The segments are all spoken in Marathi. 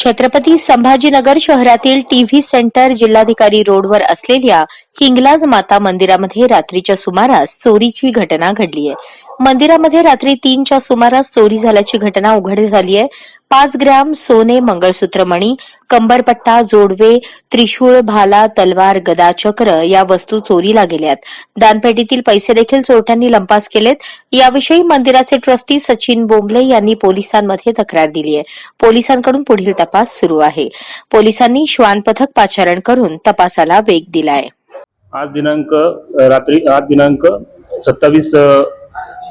छत्रपती संभाजीनगर शहरातील टीव्ही सेंटर जिल्हाधिकारी रोडवर असलेल्या हिंगलाज माता मंदिरामध्ये रात्रीच्या सुमारास चोरीची घटना घडली आहे. मंदिरामध्ये रात्री तीनच्या सुमारास चोरी झाल्याची घटना उघड झाली आहे. पाच ग्रॅम सोने मंगळसूत्र मणी कंबरपट्टा जोडवे त्रिशूळ भाला तलवार गदा चक्र या वस्तू चोरीला गेल्यात. दानपेटीतील पैसे देखील चोरट्यांनी लंपास केलेत. याविषयी मंदिराचे ट्रस्टी सचिन बोंबले यांनी पोलिसांमध्ये तक्रार दिली आहे. पोलिसांकडून पुढील तपास सुरू आहे. पोलिसांनी श्वान पथक पाचारण करून तपासाला वेग दिलाय. आज दिनांक रात्री आज दिनांक सत्तावीस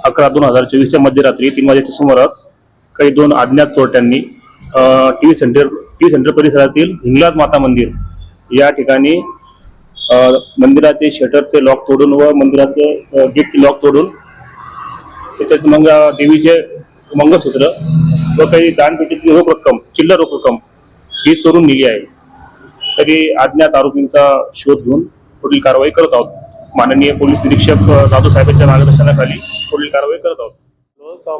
अकरा दोन हजार चोवीसच्या मध्यरात्री तीन वाजेच्या सुमारास काही दोन अज्ञात चोरट्यांनी T V centre T V centre परिसरातील हिंगलाज माता मंदिर या ठिकाणी मंदिराचे शटरचे लॉक तोडून व मंदिराचे गेटचे लॉक तोडून त्याच्यात मग देवीचे मंगळसूत्र व काही दानपेटीची रोख रक्कम चिल्लर रोख रक्कम ही चोरून नेली आहे. तरी अज्ञात आरोपींचा शोध घेऊन पुढील कारवाई करत आहोत. माननीय पोलीस निरीक्षक दादू साहेबांच्या मार्गदर्शनाखाली पुढील कारवाई करत आहोत.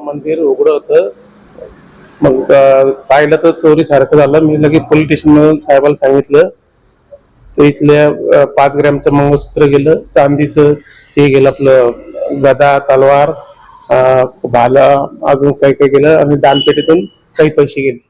मंदिर उघडं होतं. मग पाहिलं तर चोरी सारखं झालं. मी लगेच पोलीस स्टेशन साहेबाला सांगितलं. तर इथल्या पाच ग्रॅमचं मंगळसूत्र गेलं. चांदीचं हे गेलं आपलं गदा तलवार भाला अजून काही काही गेलं. आणि दानपेटीतून काही पैसे गेले.